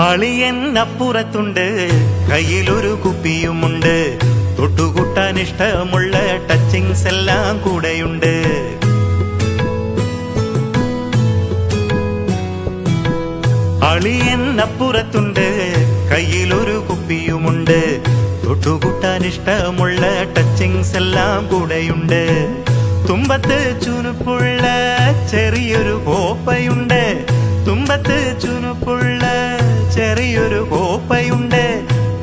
അളിയൻ അപ്പുറത്തുണ്ട് കയ്യിലൊരു കുപ്പിയുമുണ്ട്. തൊട്ടുകൂട്ടാൻ ഇഷ്ടമുള്ള ടച്ചിങ്സ് എല്ലാം കൂടെയുണ്ട്. അളിയൻ അപ്പുറത്തുണ്ട് കയ്യിലൊരു കുപ്പിയുമുണ്ട്. തൊട്ടുകൂട്ടാൻ ഇഷ്ടമുള്ള ടച്ചിങ്സ് എല്ലാം കൂടെയുണ്ട്. തുമ്പത്ത് ചുനുപ്പുള്ള ചെറിയൊരു കോപ്പയുണ്ട്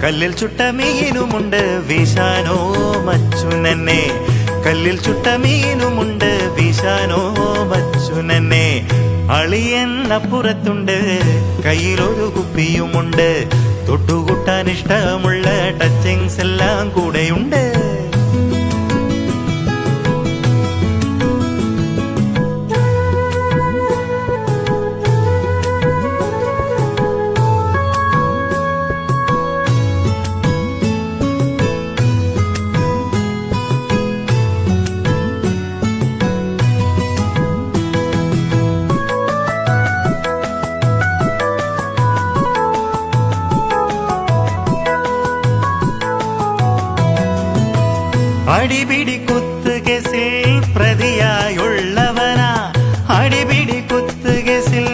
കല്ലിൽ ചുട്ട മീനുമുണ്ട് വീശാനോ മച്ചുനന്നെ കല്ലിൽ ചുട്ട മീനുമുണ്ട് വീശാനോ മച്ചുനന്നെ അളിയൻ അപ്പുറത്തുണ്ട് കയ്യിലൊരു കുപ്പിയുമുണ്ട്. തൊട്ടുകൂട്ടാൻ ഇഷ്ടമുള്ള ടച്ചിങ്സ് എല്ലാം കൂടെയുണ്ട്. അടിപിടി കുത്തുകേസിൽ പ്രതിയായുള്ളവനാ. അടിപിടി കുത്തുകേസിൽ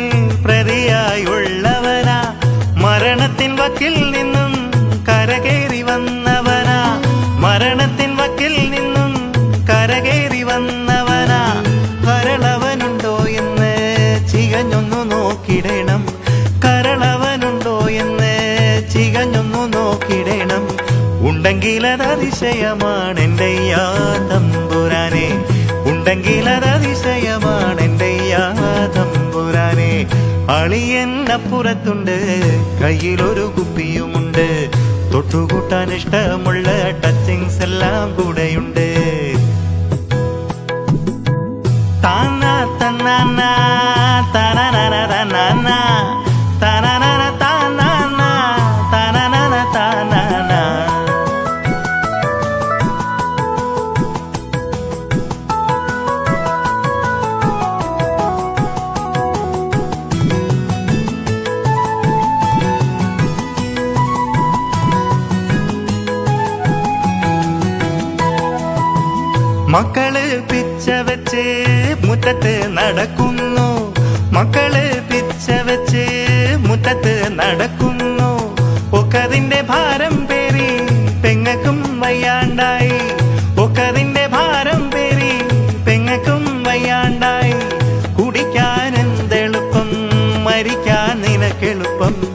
പ്രതിയായുള്ളവനാ. മരണത്തിൻ വക്കിൽ നിന്നും കരകേറി വന്നവനാ. മരണത്തിൻ വക്കിൽ നിന്നും കരകേറി വന്നവനാ. കരളവനുണ്ടോ എന്ന് ചികഞ്ഞൊന്നു നോക്കിടണം. കരളവനുണ്ടോ എന്ന് ചികഞ്ഞൊന്നു നോക്കിടണം. ഉണ്ടെങ്കിൽ അത് അതിശയമാണ് എന്റെ യാ തമ്പുരാനെ. ഉണ്ടെങ്കിൽ അത് അതിശയമാണ് എന്റെ യാ തമ്പുരാനെ. അളിയൻ അപ്പുറത്തുണ്ട് കയ്യിലൊരു കുപ്പിയുമുണ്ട്. തൊട്ടുകൂട്ടാൻ ഇഷ്ടമുള്ള ടച്ചിങ്സ് എല്ലാം കൂടെയുണ്ട്. മക്കൾ പിച്ച വെച്ച് മുറ്റത്ത് നടക്കുന്നു. മക്കൾ പിച്ച വെച്ച് മുറ്റത്ത് നടക്കുന്നു. ഒക്കതിന്റെ ഭാരം പേരി പെങ്ങക്കും വയ്യാണ്ടായി. ഒക്കതിന്റെ ഭാരം പേരി പെങ്ങക്കും വയ്യാണ്ടായി. കുടിക്കാൻ എന്തെളുപ്പം മരിക്കാൻ നിനക്കെളുപ്പം.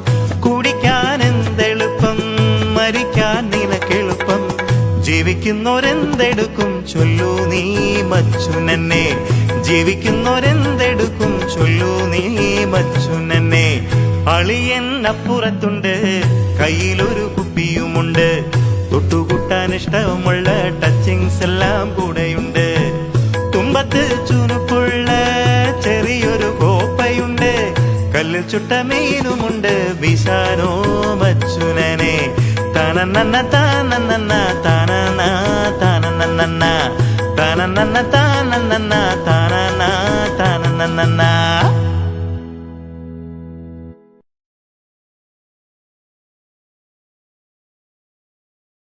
ജീവിക്കുന്നോരെന്തെടുക്കും ചൊല്ലു നീ മച്ചുനെന്നെ. ജീവിക്കുന്നോരെന്തെടുക്കും ചൊല്ലു നീ മച്ചുനെന്നെ. അളിയൻ അപ്പുറത്തുണ്ട് കയ്യിലൊരു കുപ്പിയുമുണ്ട്. തൊട്ടുകൂട്ടാൻ ഇഷ്ടമുള്ള ടച്ചിങ്സ് എല്ലാം കൂടെയുണ്ട്. തുമ്പത്ത് ചുനുപ്പുള്ള ചെറിയൊരു കോപ്പയുണ്ട്. കല്ലിൽ ചുട്ട മീനുമുണ്ട് വിശാനോ മച്ചുനനെ. തനന്നന്ന താനന്ന താനന